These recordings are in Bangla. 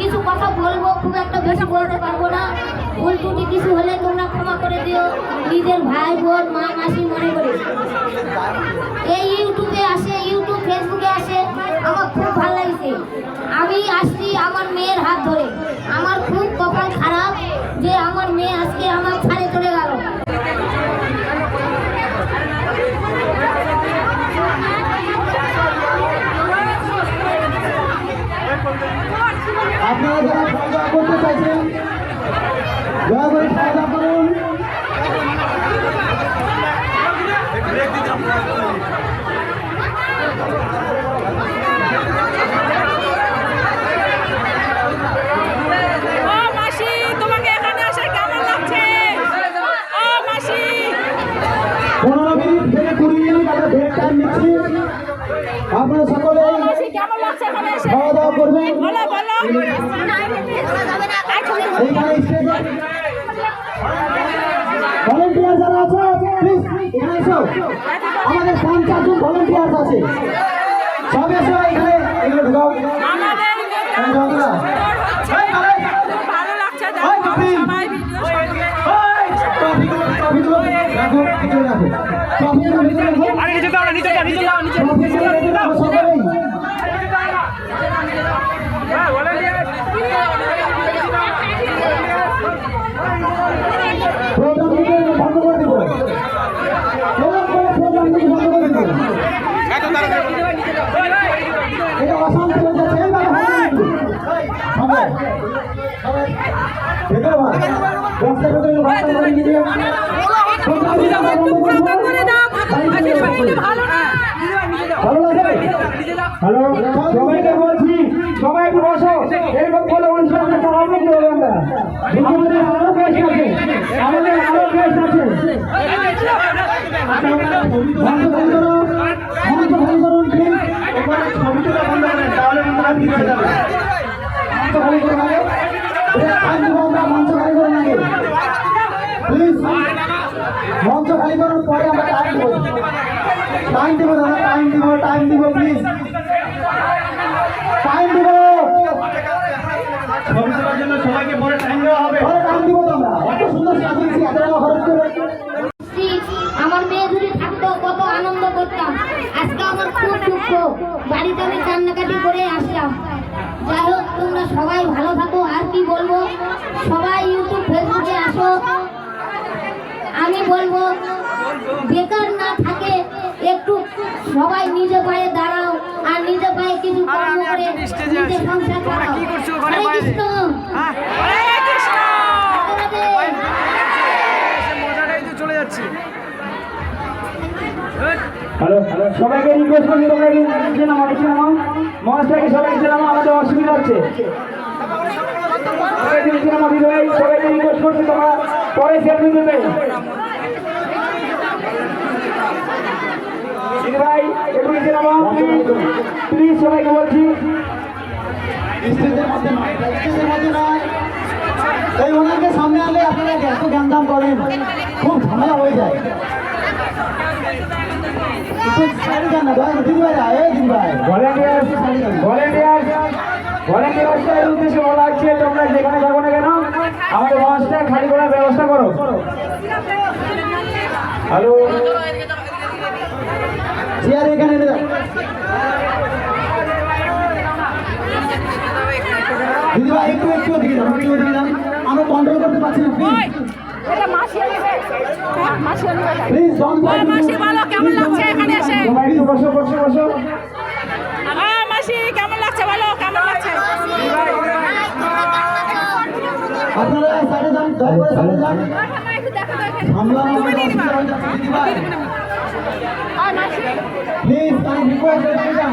কিছু কথা বলব, খুব একটা বেশি বলতে পারব না। ভুল কিছু হলে তোমরা করে দিও। নিজের ভাই, বোন, মা, মাসি মনে করে। এই ইউটিউবে আসে, ইউটিউব, ফেসবুকে আসে, আমার খুব ভালো লাগছে। আমি আসছি আমার মেয়ের হাত ধরে আমার খুব কপাল খারাপ যে আমার মেয়ে আজকে আমার ছাড়ে চলে গেল আপনারা যারা করতে চাইছেন করুন। ও এসে? খাওয়া দাওয়া করবেন ভলেন্টিয়ার যারা আছে প্লিজ এখানে এসো। আমাদের ভলেন্টিয়ার আছে। সব এসো এখানে এগুলো ঢুকাও। আমাদের এখানে ঢুকাও তোমরা। এই, আরে, খুব ভালো লাগছে ওই, দেখো কপিল। সবাই ভিডিও ওই, ট্রফিগুলো ট্রফিগুলো রাখো ভিতরে রাখো ট্রফিগুলো ভিতরে রাখো আরে নিচে দাও নিচে দাও নিচে দাও নিচে ট্রফিগুলো ভিতরে রাখো সকলেই হ্যাঁ বলে দিয়ে প্রোগ্রাম থেকে বন্ধ করে দেবো প্রোগ্রাম করে প্রোগ্রাম থেকে বন্ধ করে দেবো এটা অশান্তি হয়ে যাচ্ছে এই বাবা, হবে হবে ভেতরে ভাগ রাস্তার ভেতরে রাস্তা করে নিয়ে দিয়ে প্রোগ্রাম থেকে আমরা বন্ধ করে দেবো। করে দাও মাসি শরীর ভালো ভালো লাগে হ্যালো সবাইকে বলছি সবাই একটু বসো এরকম করে অনুষ্ঠানটা চালাবো কি হবে আমরা আমাদের আরও গেস্ট আছে আমাদের আরও গেস্ট আছে ছবিটা বন্ধ করেন তাহলে আমরা ঠিক হয়ে যাবে খালি করুন আগে টাইম দেবো আমরা মঞ্চ খালি করুন আগে প্লিজ মঞ্চ খালি করুন পরে আমরা টাইম দেবো টাইম দিব দাদা টাইম দিব টাইম দিব প্লিজ টাইম দিব ছবি তোলার জন্য সবাইকে পরে টাইম দেওয়া হবে। পরে টাইম দিব তোমরা এত সুন্দর সাজিয়েছি এত টাকা খরচ করে আমার মেয়ে যদি থাকতো কত আনন্দ করতাম আজকে আমার খুব দুঃখ বাড়িতে আমি কান্নাকাটি করে আসলাম যাই হোক তোমরা সবাই ভালো থাকো আর কি বলব সবাই ইউটিউব ফেসবুকে আসো আমি বলব বেকার না থাকে একটু সবাই নিজে পায়ে দাঁড়াও আর নিজে পায়ে কিছু কর্ম করে নিজে সংসার হরে কৃষ্ণ। হ্যালো হ্যালো সবাইকে রিকোয়েস্ট করছি তোমরা কি নামো মহাশয়কে সবাই নামো আমাদের অসুবিধা হচ্ছে। সবাইকে রিকোয়েস্ট করছি তোমরা পরে সেলফি নেবে দিদি ভাই একটু নিচে প্লিজ সবাইকে বলছি। স্টেজের মধ্যে নয় স্টেজের মধ্যে নয়। এই ওনাকে সামনে আনলে আপনারা এত জ্ঞানদাম করেন? খুব ঝামেলা হয়ে যায়। উদ্দেশ্যে বলা হচ্ছে তোমরা যেখানে থাকো না কেন আমাদের মঞ্চটা খালি করার ব্যবস্থা করো। হ্যালো চেয়ার এখানে এনে দাও দিদি ভাই একটু একটু ওদিকে যান একটু ওদিকে যান আমরা কন্ট্রোল করতে পারছি না প্লিজ মাসি হ্যাঁ, বলো কেমন লাগছে এখানে এসে? বসো বসো বসো। মাসি কেমন লাগছে বলো কেমন লাগছে? আপনারা সাইডে যান দয়া করে সাইডে যান। যান।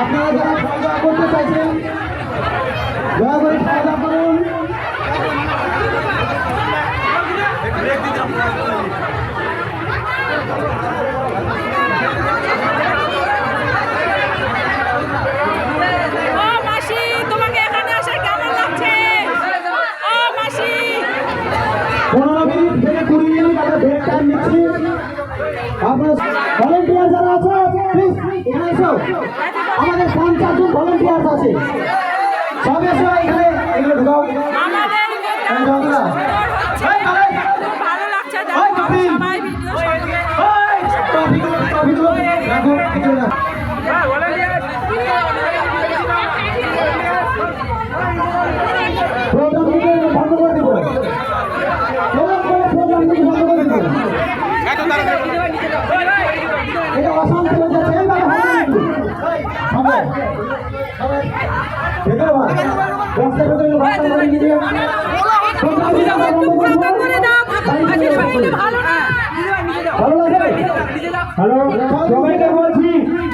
আপনারা যারা খাওয়া দাওয়া করতে চাইছেন দয়া করে খাওয়া দাওয়া করুন। ও মাসি তোমাকে এখানে আসে কেমন লাগছে? ও পনেরো মিনিট থেকে কুড়ি মিনিট আমরা ব্রেক টাইম নিচ্ছি। আপনার এখানে এসো আমাদের পঞ্চাশ জন ভলেন্টিয়ার আছে সব এসো এখানে এগুলো ঢুকাও ট্রফিগুলো, ট্রফিগুলো রাখো, কিছু না। প্রোগ্রামগুলো বন্ধ করে দেবো প্রোগ্রাম করে প্রোগ্রামগুলো বন্ধ করে দেবো এটা অশান্তি হয়ে যাচ্ছে এইভাবে হবে না কিন্তু। হবে। হবে। ভেতরে ভাগ। বক্সের ভেতরে ভাগটা করে দিয়ে দিও। প্রোগ্রামগুলো আমরা বন্ধ করে দেবো। করে দাও আজকে শরীরটা ভালো না ভালো লাগে হ্যালো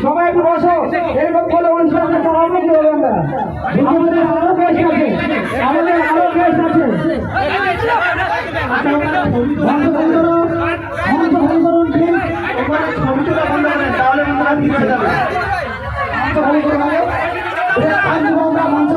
সবাই একটু বসো এরকম আমরা বন্ধ করে বন্ধ করে করুন তাহলে ঠিক হয়ে যাবে ప్రాంతం